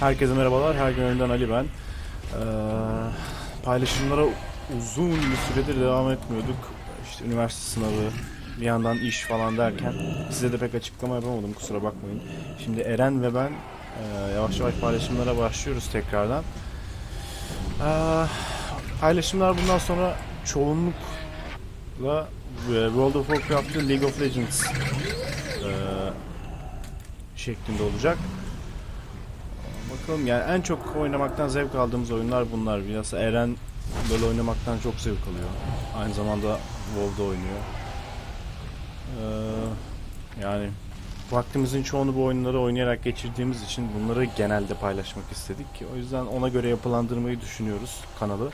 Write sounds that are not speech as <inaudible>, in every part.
Herkese merhabalar, her gün önünden Ali ben. Ee, paylaşımlara uzun bir süredir devam etmiyorduk. İşte üniversite sınavı, bir yandan iş falan derken size de pek açıklama yapamadım kusura bakmayın. Şimdi Eren ve ben e, yavaş yavaş paylaşımlara başlıyoruz tekrardan. Ee, paylaşımlar bundan sonra çoğunlukla e, World of Warcraft ve League of Legends e, şeklinde olacak. Bakalım yani en çok oynamaktan zevk aldığımız oyunlar bunlar. Biraz Eren böyle oynamaktan çok zevk alıyor. Aynı zamanda WoW'da oynuyor. Ee, yani vaktimizin çoğunu bu oyunları oynayarak geçirdiğimiz için bunları genelde paylaşmak istedik. O yüzden ona göre yapılandırmayı düşünüyoruz kanalı.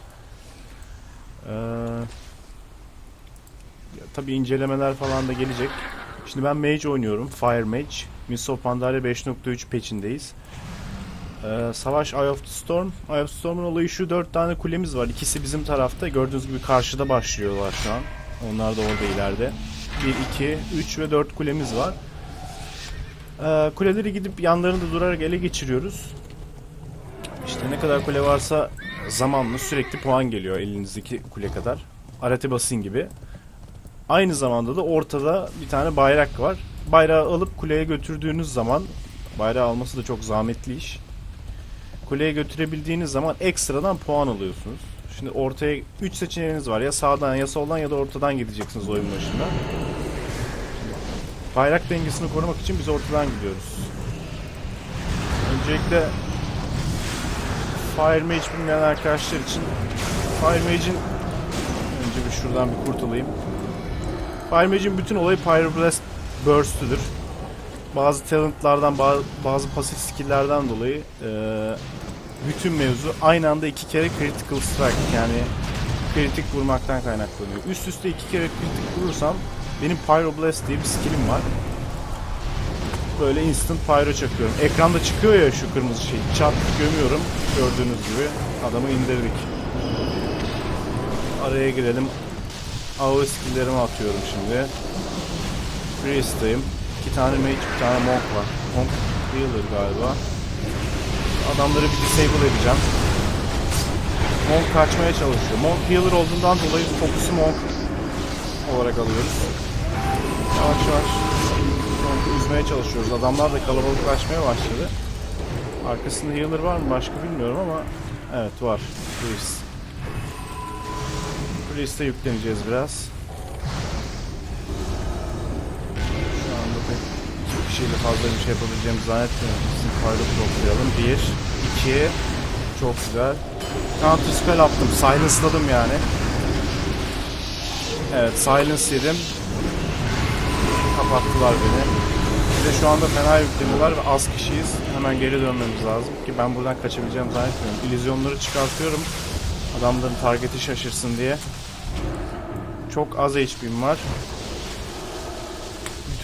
Ee, ya, tabii incelemeler falan da gelecek. Şimdi ben Mage oynuyorum. Fire Mage. Mists of Pandaria 5.3 patch'indeyiz. Ee, Savaş Eye of the Storm. Eye of the Storm'un olayı şu dört tane kulemiz var. İkisi bizim tarafta. Gördüğünüz gibi karşıda başlıyorlar şu an. Onlar da orada ileride. 1, 2, 3 ve 4 kulemiz var. Ee, kuleleri gidip yanlarında durarak ele geçiriyoruz. İşte ne kadar kule varsa zamanla sürekli puan geliyor elinizdeki kule kadar. Arate basın gibi. Aynı zamanda da ortada bir tane bayrak var. Bayrağı alıp kuleye götürdüğünüz zaman bayrağı alması da çok zahmetli iş. Kuleye götürebildiğiniz zaman ekstradan puan alıyorsunuz. Şimdi ortaya 3 seçeneğiniz var. Ya sağdan ya soldan ya da ortadan gideceksiniz oyun başında. Bayrak dengesini korumak için biz ortadan gidiyoruz. Öncelikle Fire Mage bilmeyen arkadaşlar için Fire Mage'in önce bir şuradan bir kurtulayım. Fire Mage'in bütün olayı Pyroblast Burst'üdür. Bazı talentlardan, ba- bazı pasif skill'lerden dolayı eee, bütün mevzu aynı anda iki kere critical strike yani kritik vurmaktan kaynaklanıyor. Üst üste iki kere kritik vurursam benim Pyroblast diye bir skill'im var. Böyle instant pyro çakıyorum. Ekranda çıkıyor ya şu kırmızı şey. Çat gömüyorum. Gördüğünüz gibi adamı indirdik. Araya girelim. AoE skill'lerimi atıyorum şimdi. Priest'tayım. İki tane mage, bir tane monk var. Monk healer galiba. Adamları bir disable edeceğim. Monk kaçmaya çalışıyor. Monk healer olduğundan dolayı fokusu monk olarak alıyoruz. Yavaş yavaş Monk'u üzmeye çalışıyoruz. Adamlar da kalabalıklaşmaya başladı. Arkasında healer var mı başka bilmiyorum ama evet var. Priest. Priest'e yükleneceğiz biraz. Kişiyle fazla bir şey yapabileceğimizi zannetmiyorum. Bizim fayda toplayalım. Bir, iki, çok güzel. Counter spell attım. Silence'ladım yani. Evet, silence yedim. Kapattılar beni. Bir de şu anda fena yükleniyorlar ve az kişiyiz. Hemen geri dönmemiz lazım ki ben buradan kaçabileceğimi zannetmiyorum. İllüzyonları çıkartıyorum. Adamların targeti şaşırsın diye. Çok az HP'm var.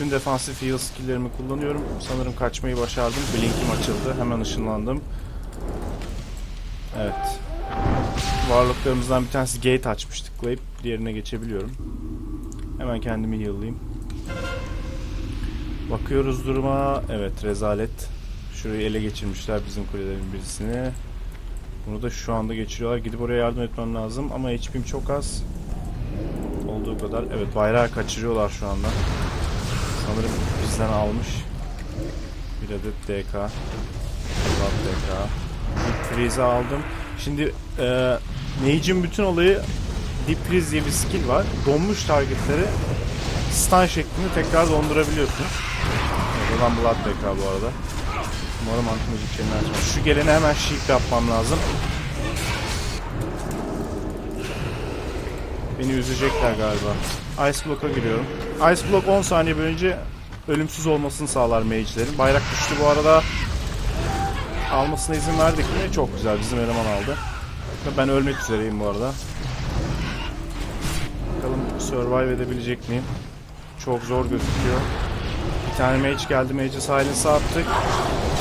Bütün defansif heal skill'lerimi kullanıyorum. Sanırım kaçmayı başardım. Blink'im açıldı. Hemen ışınlandım. Evet. Varlıklarımızdan bir tanesi gate açmış. Tıklayıp diğerine geçebiliyorum. Hemen kendimi heal'layayım. Bakıyoruz duruma. Evet rezalet. Şurayı ele geçirmişler bizim kulelerin birisini. Bunu da şu anda geçiriyorlar. Gidip oraya yardım etmem lazım ama HP'm çok az. Olduğu kadar. Evet bayrağı kaçırıyorlar şu anda. Sanırım bizden almış. Bir adet DK. Azalt DK. Deep Freeze'i aldım. Şimdi e, Mage'in bütün olayı Deep Freeze diye bir skill var. Donmuş targetleri stun şeklinde tekrar dondurabiliyorsunuz. Evet, olan Blood DK bu arada. Umarım anti-magic chain'i açmaz. Şu gelene hemen shield yapmam lazım. Beni üzecekler galiba. Ice Block'a giriyorum. Ice Block 10 saniye boyunca ölümsüz olmasını sağlar mage'lerin. Bayrak düştü bu arada. Almasına izin verdik mi? Çok güzel. Bizim eleman aldı. Ben ölmek üzereyim bu arada. Bakalım survive edebilecek miyim? Çok zor gözüküyor. Bir tane mage geldi. Mage'i silence attık.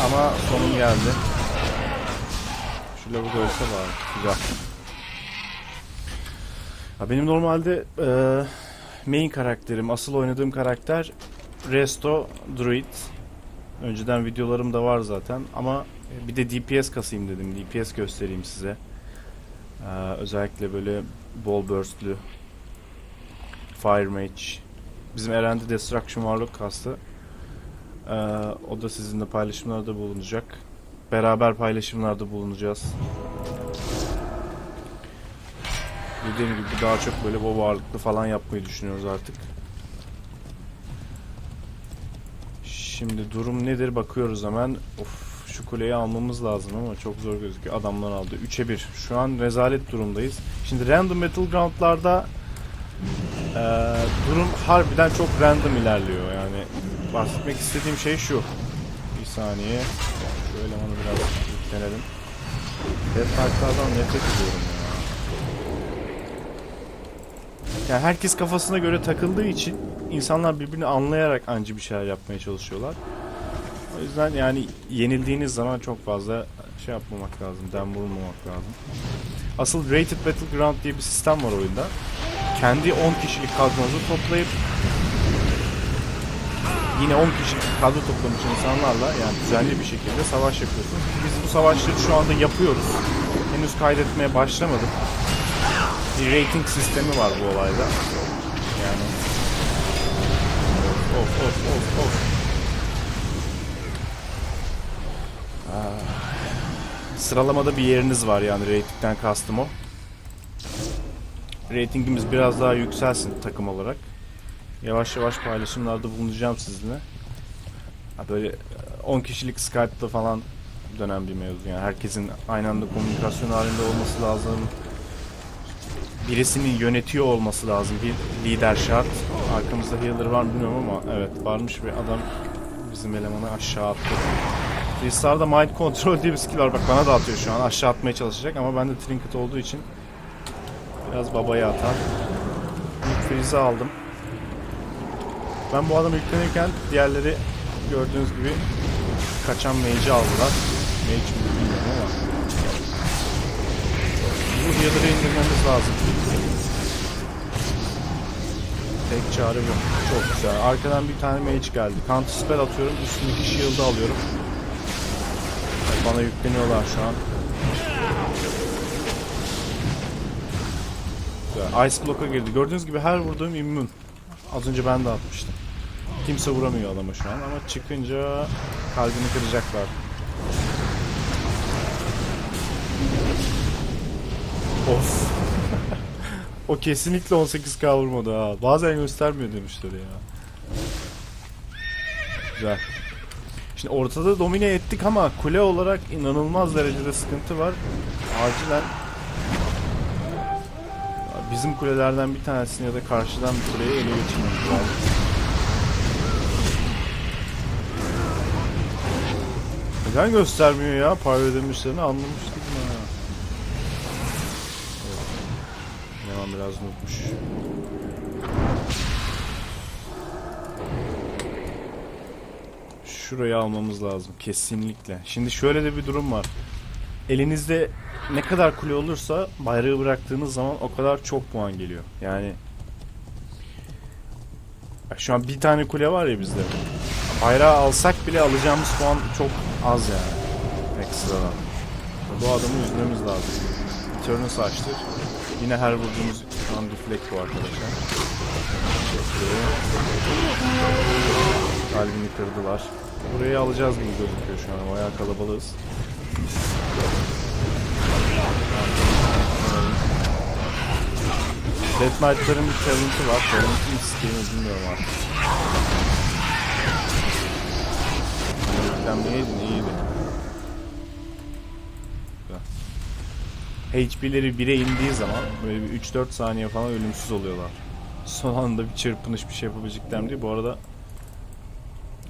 Ama sonum geldi. Şu lavuk ölse bari. Güzel. Ya benim normalde eee, main karakterim, asıl oynadığım karakter Resto Druid. Önceden videolarım da var zaten ama E, Bir de DPS kasayım dedim. DPS göstereyim size. Ee, özellikle böyle ball burst'lü Fire Mage. Bizim Eren'de Destruction varlık kastı. Ee, o da sizinle paylaşımlarda bulunacak. Beraber paylaşımlarda bulunacağız. Dediğim gibi daha çok böyle bu varlıklı falan yapmayı düşünüyoruz artık. Şimdi durum nedir bakıyoruz hemen. Of şu kuleyi almamız lazım ama çok zor gözüküyor. Adamlar aldı. 3'e 1. Şu an rezalet durumdayız. Şimdi random battleground'larda eee durum harbiden çok random ilerliyor. Yani bahsetmek istediğim şey şu. Bir saniye. Şu elemanı biraz yüklenelim. Deathmark'lardan nefret ediyorum ya. Yani herkes kafasına göre takıldığı için insanlar birbirini anlayarak anca bir şeyler yapmaya çalışıyorlar. O yüzden yani yenildiğiniz zaman çok fazla şey yapmamak lazım, dem vurmamak lazım. Asıl Rated Battleground diye bir sistem var oyunda. Kendi 10 kişilik kadronuzu toplayıp yine 10 kişilik kadro toplamış insanlarla yani düzenli bir şekilde savaş yapıyorsunuz. Biz bu savaşları şu anda yapıyoruz. Henüz kaydetmeye başlamadık. Rating sistemi var bu olayda. Yani of of of of. Aa, Sıralamada bir yeriniz var yani ratingden kastım o. Ratingimiz biraz daha yükselsin takım olarak. Yavaş yavaş paylaşımlarda bulunacağım sizinle. Böyle e, 10 kişilik Skype'da falan dönen bir mevzu yani herkesin aynı anda komünikasyon halinde olması lazım. Birisinin yönetiyor olması lazım. Bir lider şart. Arkamızda healer var mı bilmiyorum ama evet varmış ve adam bizim elemanı aşağı attı. Freestar'da Mind Control diye bir skill var. Bak bana da atıyor şu an. Aşağı atmaya çalışacak ama ben de Trinket olduğu için biraz babaya atar. İlk Freeze'i aldım. Ben bu adamı yüklenirken diğerleri gördüğünüz gibi kaçan mage'i aldılar. Mage bu healer'ı indirmemiz lazım. Tek çare bu. Çok güzel. Arkadan bir tane mage geldi. Counter spell atıyorum. Üstündeki shield'ı alıyorum. Bana yükleniyorlar şu an. Güzel. Ice Block'a girdi. Gördüğünüz gibi her vurduğum immün. Az önce ben de atmıştım. Kimse vuramıyor adama şu an ama çıkınca kalbini kıracaklar. Of. o kesinlikle 18k vurmadı ha. Bazen göstermiyor demişler ya. Güzel. Şimdi ortada domine ettik ama kule olarak inanılmaz derecede sıkıntı var. Acilen bizim kulelerden bir tanesini ya da karşıdan bir kuleyi ele geçirmemiz lazım. Neden göstermiyor ya pyro demişlerini anlamıştık biraz unutmuş. Şurayı almamız lazım kesinlikle. Şimdi şöyle de bir durum var. Elinizde ne kadar kule olursa bayrağı bıraktığınız zaman o kadar çok puan geliyor. Yani şu an bir tane kule var ya bizde. Bayrağı alsak bile alacağımız puan çok az yani. Ekstradan. Bu adamı üzmemiz lazım. Eternus açtı. Yine her vurduğumuz an deflect bu arkadaşlar. Kalbini kırdılar. Burayı alacağız gibi gözüküyor şu an. Bayağı kalabalığız. Death Knight'ların bir talent'ı var. Talent'ın isteğini bilmiyorum artık. Yüklenme iyiydi, HP'leri 1'e indiği zaman böyle bir 3-4 saniye falan ölümsüz oluyorlar. Son anda bir çırpınış bir şey yapabilecekler diye. Bu arada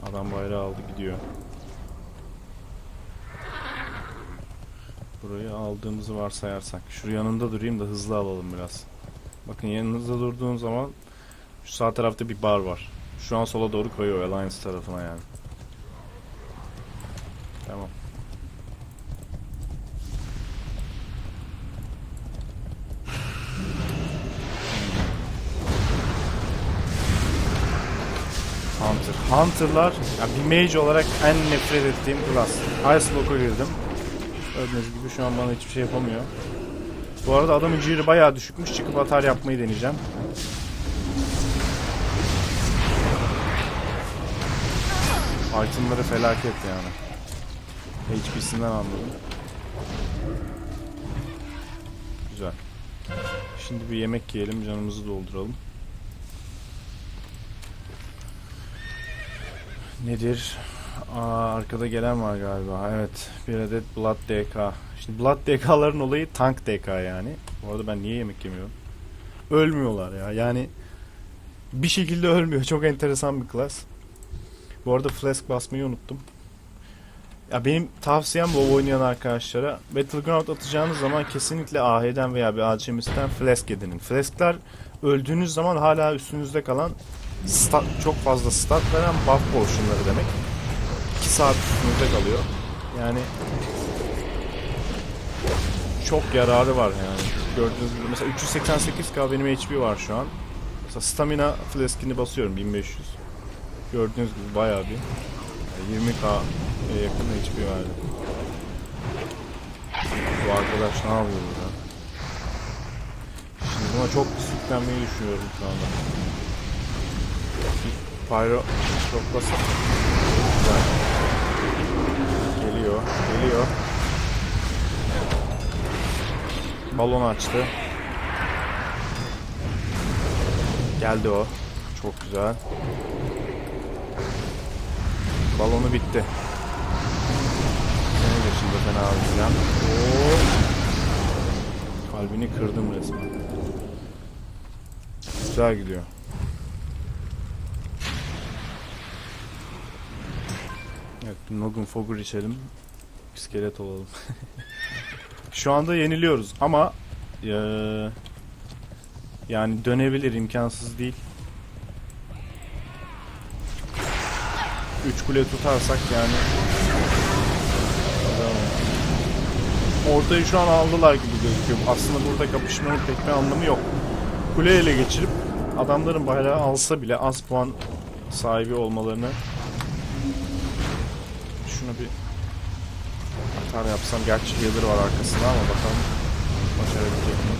adam bayrağı aldı gidiyor. Burayı aldığımızı varsayarsak. Şu yanında durayım da hızlı alalım biraz. Bakın yanınızda durduğum zaman şu sağ tarafta bir bar var. Şu an sola doğru kayıyor Alliance tarafına yani. Tamam. Hunter'lar ya bir mage olarak en nefret ettiğim class. Ice Block'a girdim. Gördüğünüz gibi şu an bana hiçbir şey yapamıyor. Bu arada adamın ciri bayağı düşükmüş. Çıkıp atar yapmayı deneyeceğim. Itemları felaket yani. HP'sinden anladım. Güzel. Şimdi bir yemek yiyelim, canımızı dolduralım. Nedir? Aa, arkada gelen var galiba. Evet, bir adet Blood DK. Şimdi Blood DK'ların olayı tank DK yani. Bu arada ben niye yemek yemiyorum? Ölmüyorlar ya. Yani bir şekilde ölmüyor. Çok enteresan bir klas. Bu arada flask basmayı unuttum. Ya benim tavsiyem bu oynayan arkadaşlara Battleground atacağınız zaman kesinlikle AH'den veya bir ACMS'den flask edinin. Flasklar öldüğünüz zaman hala üstünüzde kalan stat, çok fazla stat veren buff portionları demek. 2 saat üstünüzde kalıyor. Yani çok yararı var yani. Gördüğünüz gibi mesela 388k benim HP var şu an. Mesela stamina flaskini basıyorum 1500. Gördüğünüz gibi bayağı bir. Yani 20k e, yakın HP verdi. Bu arkadaş ne yapıyor burada? Şimdi buna çok süklenmeyi düşünüyorum şu anda. Pyro şoklasam. Güzel. Geliyor, geliyor. Balon açtı. Geldi o. Çok güzel. Balonu bitti. Seni de şimdi fena alacağım. Oo. Kalbini kırdım resmen. Güzel gidiyor. Bir Nogun Fogger içelim. İskelet olalım. <laughs> Şu anda yeniliyoruz ama eee, yani dönebilir imkansız değil. 3 kule tutarsak yani Ortayı şu an aldılar gibi gözüküyor. Aslında burada kapışmanın pek bir anlamı yok. Kule ele geçirip adamların bayrağı alsa bile az puan sahibi olmalarını şunu bir atar yapsam gerçi healer var arkasında ama bakalım başarabilecek mi?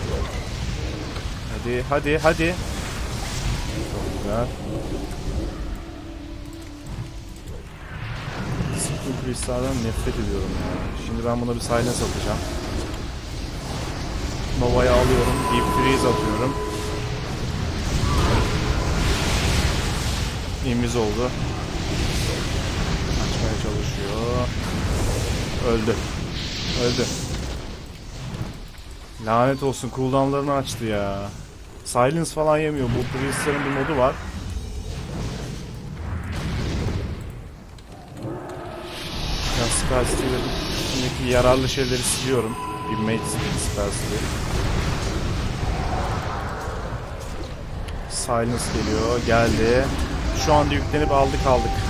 Hadi hadi hadi. Çok güzel. Sıkkın kristalden nefret ediyorum ya. Şimdi ben buna bir silence atacağım. Nova'yı alıyorum. Deep freeze atıyorum. İmiz oldu. Açmaya çalışıyor. Öldü. Öldü. Lanet olsun cooldownlarını açtı ya. Silence falan yemiyor. Bu Priest'lerin bir modu var. Ben Spell yararlı şeyleri siliyorum. Bir Mage Spell Steel. Silence geliyor. Geldi. Şu anda yüklenip aldık aldık.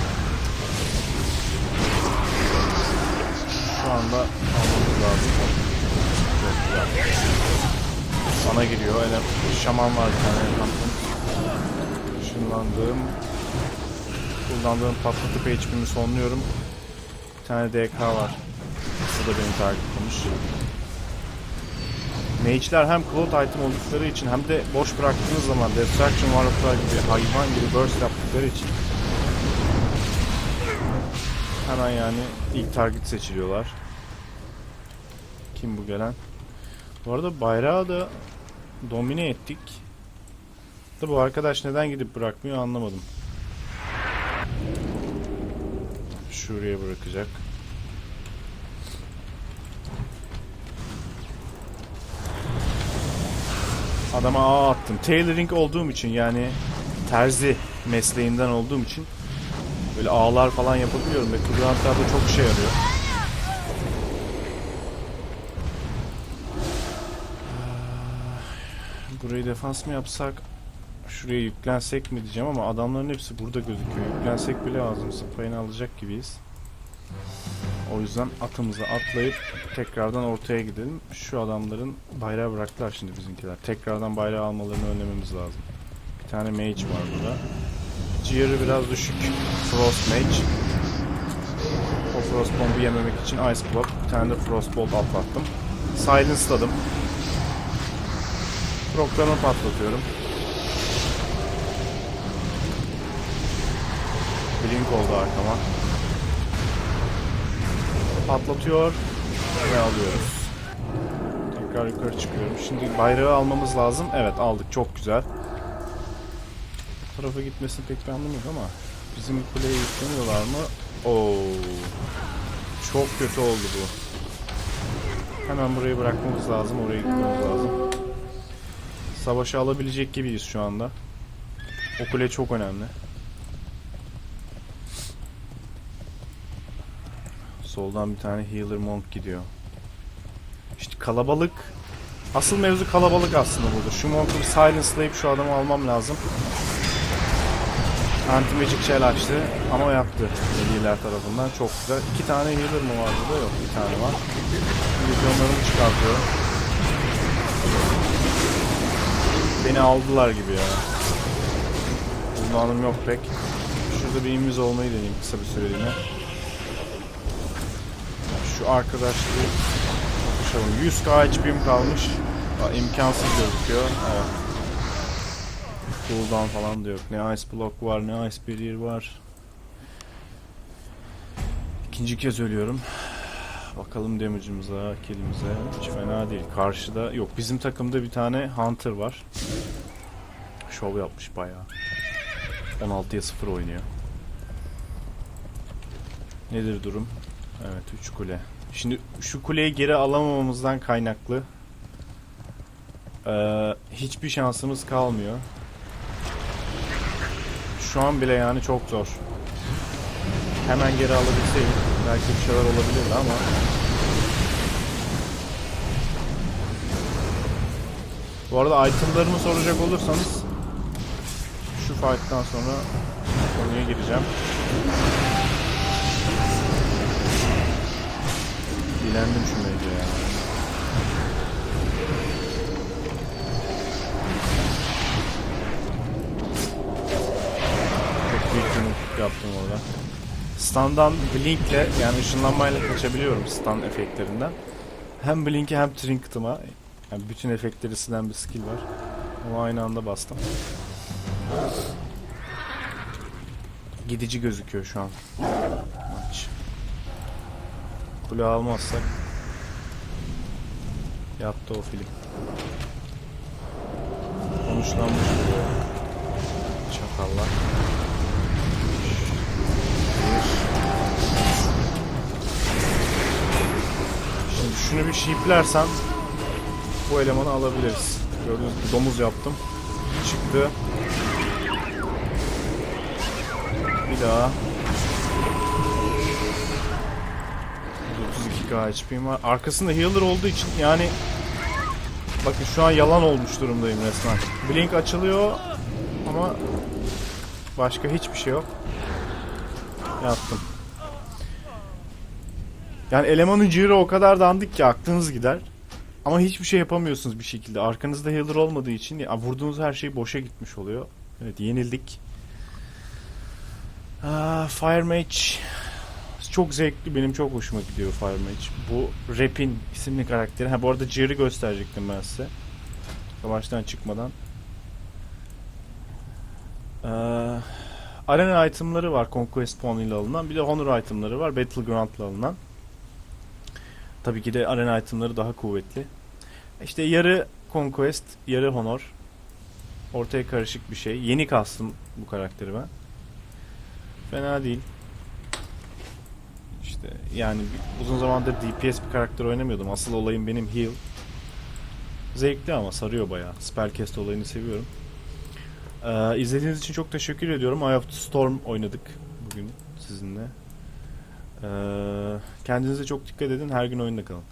Anda almamız lazım. Sana giriyor. Yani şaman var bir tane. Kampın. Işınlandığım. Kullandığım patlatıp HP'mi sonluyorum. Bir tane DK var. Bu da beni takiplemiş. Mage'ler hem cloud item oldukları için hem de boş bıraktığınız zaman Destruction Warlock'lar gibi hayvan gibi burst yaptıkları için hemen yani ilk target seçiliyorlar. Kim bu gelen? Bu arada bayrağı da domine ettik. Da bu arkadaş neden gidip bırakmıyor anlamadım. Şuraya bırakacak. Adama ağ attım. Tailoring olduğum için yani terzi mesleğinden olduğum için böyle ağlar falan yapabiliyorum ve kudrantılarda çok işe yarıyor. Burayı defans mı yapsak? Şuraya yüklensek mi diyeceğim ama adamların hepsi burada gözüküyor. Yüklensek bile ağzımızı payını alacak gibiyiz. O yüzden atımızı atlayıp tekrardan ortaya gidelim. Şu adamların bayrağı bıraktılar şimdi bizimkiler. Tekrardan bayrağı almalarını önlememiz lazım. Bir tane mage var burada. Gear'ı biraz düşük. Frost Mage. O Frost Bomb'u yememek için Ice Block. Bir tane de Frost Bolt atlattım. Silence'ladım. Proklarımı patlatıyorum. Blink oldu arkama. Patlatıyor ve alıyoruz. Tekrar yukarı çıkıyorum. Şimdi bayrağı almamız lazım. Evet aldık. Çok güzel. Tarafa gitmesini pek bir anlamı yok ama bizim kuleye yükleniyorlar mı? Oo. Çok kötü oldu bu. Hemen burayı bırakmamız lazım. Oraya gitmemiz lazım. Savaşı alabilecek gibiyiz şu anda. O kule çok önemli. Soldan bir tane healer monk gidiyor. İşte kalabalık. Asıl mevzu kalabalık aslında burada. Şu monk'u bir silence'layıp şu adamı almam lazım. Anti magic shell açtı ama yaptı healer tarafından. Çok güzel. İki tane healer mı var burada? Yok bir tane var. Milyonlarımı çıkartıyorum. Beni aldılar gibi ya. Uzmanım yok pek. Şurada bir imiz olmayı deneyeyim kısa bir süreliğine. Şu arkadaşlığı konuşalım. 100k HP'm kalmış. Aa, imkansız gözüküyor. Evet. Cooldown falan da yok. Ne Ice Block var ne Ice Barrier var. İkinci kez ölüyorum. Bakalım damage'ımıza, kill'imize. Hiç fena değil. Karşıda yok. Bizim takımda bir tane Hunter var. Şov yapmış bayağı. 16'ya 0 oynuyor. Nedir durum? Evet 3 kule. Şimdi şu kuleyi geri alamamamızdan kaynaklı eee, hiçbir şansımız kalmıyor. Şu an bile yani çok zor. Hemen geri alabilseydik belki bir şeyler olabilirdi ama Bu arada itemlarımı soracak olursanız şu fight'tan sonra konuya gireceğim. Dilendim şu mevzuya ya. Yaptım orada. Stun'dan Blink'le yani ışınlanmayla kaçabiliyorum stun efektlerinden. Hem Blink'e hem Trinket'ıma yani bütün efektleri silen bir skill var. Ama aynı anda bastım. Gidici gözüküyor şu an. Maç. Kule almazsak yattı o film. Konuşlanmış oluyor. Çakallar. Şunu bir şiplersem bu elemanı alabiliriz. Gördüğünüz gibi domuz yaptım. Çıktı. Bir daha. 32k HP'm var. Arkasında healer olduğu için yani bakın şu an yalan olmuş durumdayım resmen. Blink açılıyor ama başka hiçbir şey yok. Yaptım. Yani elemanın ciro o kadar dandik ki aklınız gider. Ama hiçbir şey yapamıyorsunuz bir şekilde. Arkanızda healer olmadığı için ya, vurduğunuz her şey boşa gitmiş oluyor. Evet yenildik. Aa, Fire Mage çok zevkli. Benim çok hoşuma gidiyor Fire Mage. Bu Rap'in isimli karakteri. Ha bu arada Jerry gösterecektim ben size. Savaştan çıkmadan. Ee, arena itemları var Conquest Pony ile alınan. Bir de Honor itemları var Battleground ile alınan. Tabii ki de arena itemları daha kuvvetli. İşte yarı Conquest, yarı Honor. Ortaya karışık bir şey. Yeni kastım bu karakteri ben. Fena değil. İşte yani uzun zamandır DPS bir karakter oynamıyordum. Asıl olayım benim heal. Zevkli ama sarıyor bayağı. Spellcast olayını seviyorum. Ee, izlediğiniz için çok teşekkür ediyorum. Eye of the Storm oynadık bugün sizinle. Ee, kendinize çok dikkat edin. Her gün oyunda kalın.